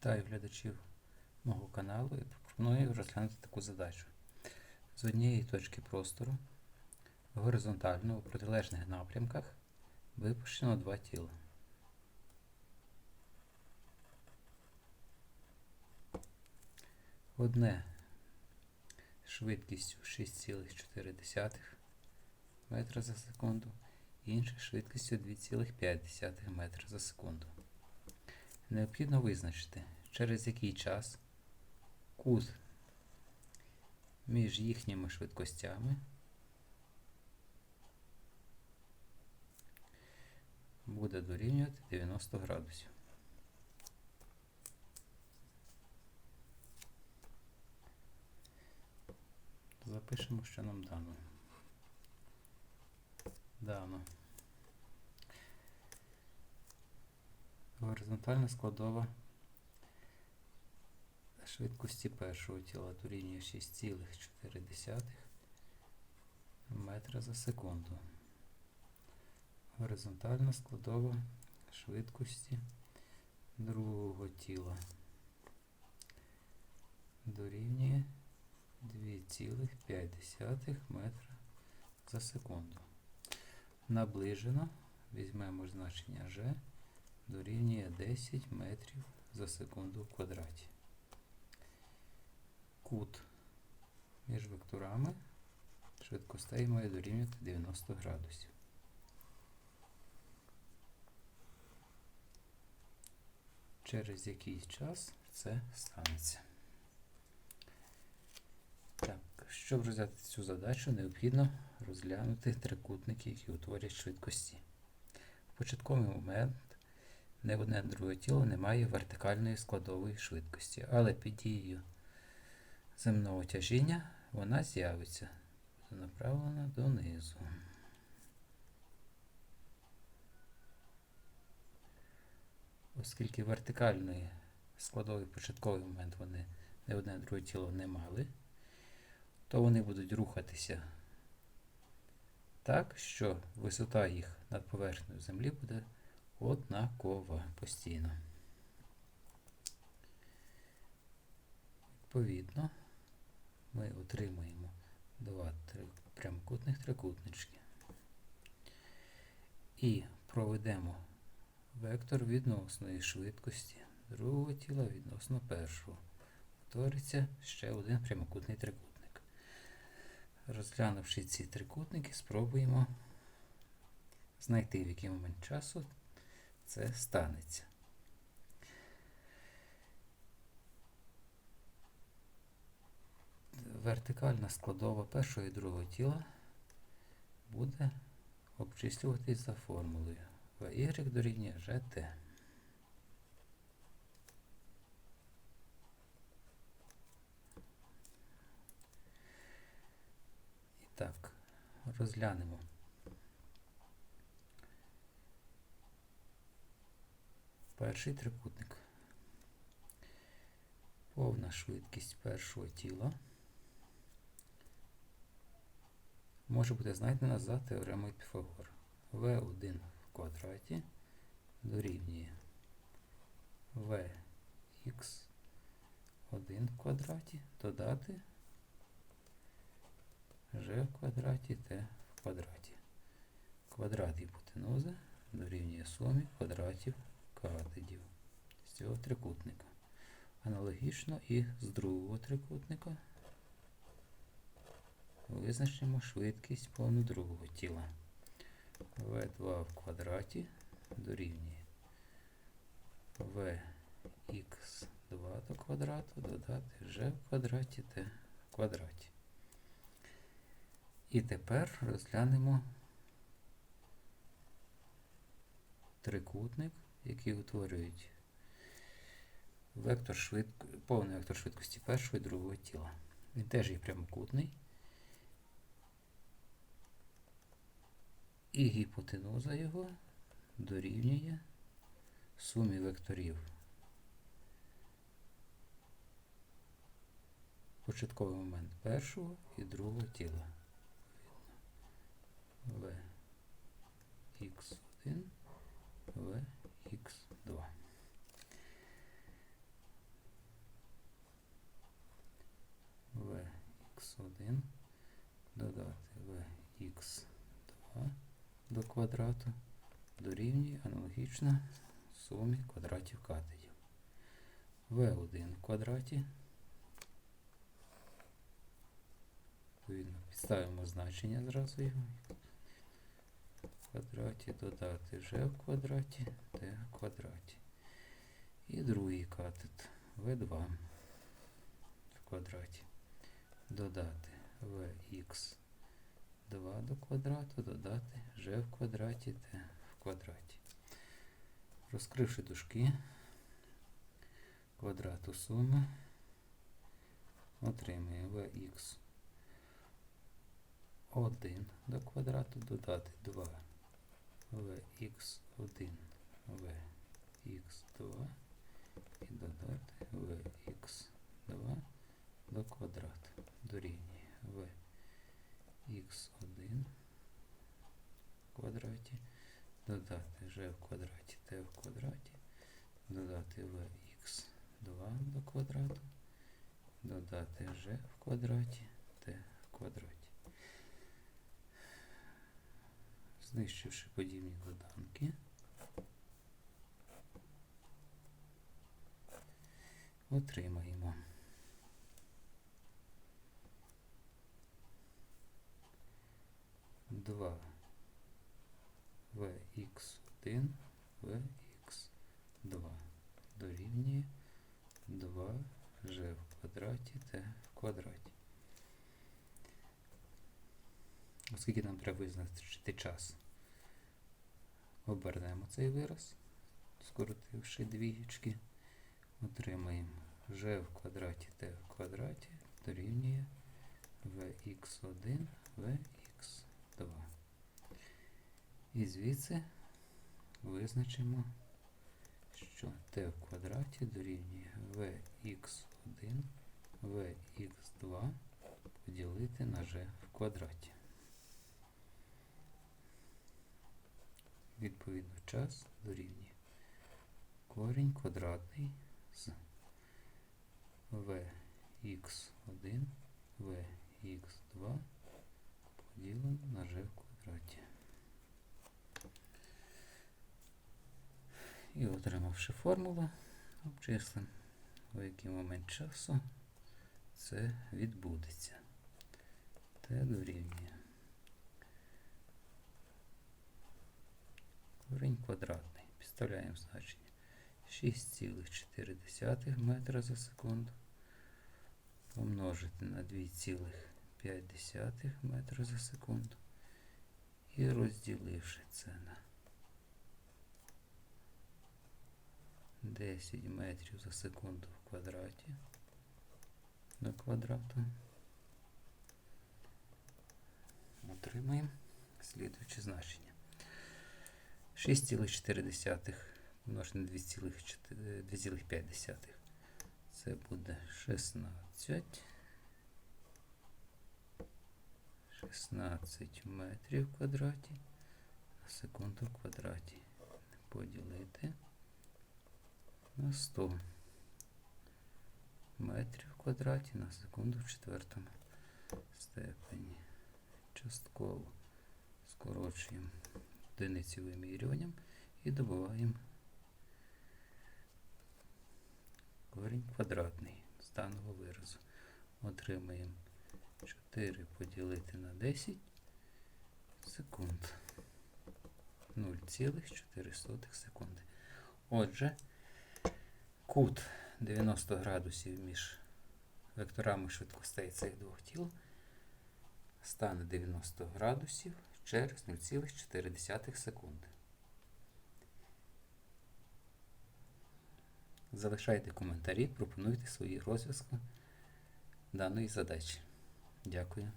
Вітаю глядачів мого каналу і пропоную розглянути таку задачу. З однієї точки простору горизонтально у протилежних напрямках випущено два тіла. Одне швидкістю 6,4 метра за секунду, інше швидкістю 2,5 метра за секунду. Необхідно визначити, через який час кут між їхніми швидкостями буде дорівнювати 90 градусів. Запишемо, що нам дано. Дано. Горизонтальна складова швидкості першого тіла дорівнює 6,4 метра за секунду. Горизонтальна складова швидкості другого тіла дорівнює 2,5 метра за секунду. Наближено візьмемо значення G дорівнює 10 метрів за секунду в квадраті. Кут між векторами швидкостей має дорівнювати 90 градусів. Через який час це станеться. Так, щоб розв'язати цю задачу, необхідно розглянути трикутники, які утворюють швидкості. В початковий момент не одне друге тіло не має вертикальної складової швидкості, але під дією земного тяжіння вона з'явиться, направлена донизу. Оскільки вертикальної складової початковий момент вони не одне друге тіло не мали, то вони будуть рухатися так, що висота їх над поверхнею землі буде однакова постійно. Відповідно, ми отримуємо два три, прямокутних трикутнички. І проведемо вектор відносної швидкості другого тіла відносно першого. Утвориться ще один прямокутний трикутник. Розглянувши ці трикутники, спробуємо знайти, в який момент часу це станеться. Вертикальна складова першого і другого тіла буде обчислюватись за формулою y дорівнює gt. І так, розглянемо. Перший трикутник. Повна швидкість першого тіла може бути знайдена за теоремою Піфагора. V1 в квадраті дорівнює Vx1 в квадраті додати g в квадраті t в квадраті. Квадрат гіпотенузи дорівнює сумі квадратів катетів з цього трикутника. Аналогічно і з другого трикутника визначимо швидкість повну другого тіла. v2 в квадраті дорівнює vx2 до квадрату додати g в квадраті t в квадраті. І тепер розглянемо трикутник, який утворюють вектор швидко, повний вектор швидкості першого і другого тіла. Він теж є прямокутний. І гіпотенуза його дорівнює сумі векторів. Початковий момент першого і другого тіла. Vx1, Vx2. Х1 додати vx2 до квадрату дорівнює аналогічно сумі квадратів катетів. v1 в квадраті. Відповідно, підставимо значення зразу його. В квадраті додати g в квадраті, t в квадраті. І другий катет v2 в квадраті. Додати vx 2 до квадрату, додати g в квадраті, t в квадраті. Розкривши дужки квадрату суми, отримуємо vx 1 до квадрату, додати 2 vx1 vx2 і додати vx2 до квадрату дорівнює vx1 в квадраті, в квадраті t в квадраті, додати vx2 до квадрату, додати g в квадраті t в квадраті. Знищивши подібні доданки, отримаємо два vx1 vx2 дорівнює 2 g в квадраті t в квадраті. Оскільки нам треба визначити час, обернемо цей вираз, скоротивши двієчки, отримаємо g в квадраті t в квадраті дорівнює vx1 vx2. І звідси визначимо, що t в квадраті дорівнює vx1 vx2 поділити на g в квадраті. Відповідно, час дорівнює корінь квадратний з vx1 vx2 поділено на g в квадраті. І отримавши формулу, обчислимо, в який момент часу це відбудеться. Т дорівнює корінь квадратний. Підставляємо значення 6,4 метра за секунду помножити на 2,5 метра за секунду і розділивши це на 10 метрів за секунду в квадраті до квадрату. Отримаємо слідуюче значення. 6,4 помножити на 2,5. Це буде 16. 16 метрів в квадраті на секунду в квадраті. Поділити на 100 метрів в квадраті на секунду в четвертому степені. Частково скорочуємо одиниці вимірюванням і добуваємо корінь квадратний з даного виразу. Отримаємо 4 поділити на 10 секунд. 0,4 секунди. Отже, кут 90 градусів між векторами швидкостей цих двох тіл стане 90 градусів через 0,4 секунди. Залишайте коментарі, пропонуйте свої розв'язки даної задачі. Дякую.